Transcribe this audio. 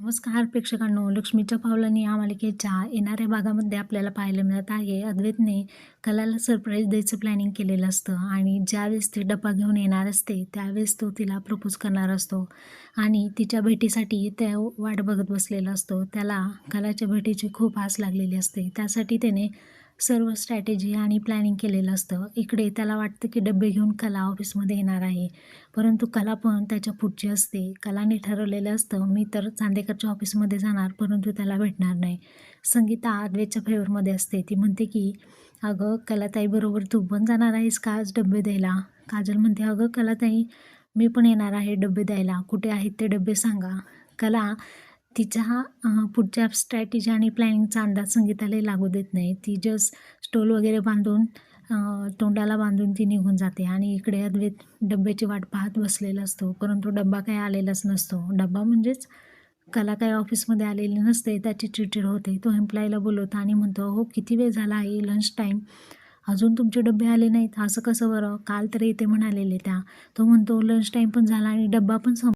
नमस्कार प्रेक्षकांनो लक्ष्मीच्या पावलांनी या मालिकेच्या येणाऱ्या भागामध्ये आपल्याला पाहायला मिळत आहे. अद्वैतने कलाला सरप्राईज द्यायचं प्लॅनिंग केलेलं असतं आणि ज्यावेळेस ती डब्बा घेऊन येणार असते त्यावेळेस तो तिला प्रपोज करणार असतो आणि तिच्या भेटीसाठी त्या वाट बघत बसलेला असतो. त्याला कलाच्या भेटीची खूप आस लागलेली असते. त्यासाठी त्याने सर्व स्ट्रॅटेजी आणि प्लॅनिंग केलेलं असतं. इकडे त्याला वाटतं की डबे घेऊन कला ऑफिसमध्ये येणार आहे. परंतु कला पण त्याच्या पुढची असते. कलाने ठरवलेलं असतं मी तर चांदेकरच्या ऑफिसमध्ये जाणार परंतु त्याला भेटणार नाही. संगीता आदवेच्या फेवरमध्ये असते. ती म्हणते की अगं कलाताईबरोबर तू पण जाणार आहेस का आज डबे द्यायला? काजल म्हणते अगं कलाताई मी पण येणार आहे डबे द्यायला. कुठे आहेत ते डबे सांगा. कला तिच्या हा पुढच्या स्ट्रॅटेजी आणि प्लॅनिंगचा अंदाज संगीताला लागू देत नाही. ती जस्ट स्टोल वगैरे बांधून तोंडाला बांधून ती निघून जाते आणि इकडे अद्वैत डब्याची वाट पाहत बसलेला असतो. परंतु डब्बा काही आलेलाच नसतो. डब्बा म्हणजेच कला काही ऑफिसमध्ये आलेली नसते त्याची चिडचिड होते. तो एम्प्लॉईला बोलवतो आणि म्हणतो हो किती वेळ झाला आहे लंच टाईम अजून तुमचे डबे आले नाहीत. असं कसं बरं? काल तर येते म्हणालेले त्या. तो म्हणतो लंच टाईम पण झाला आणि डब्बा पण संप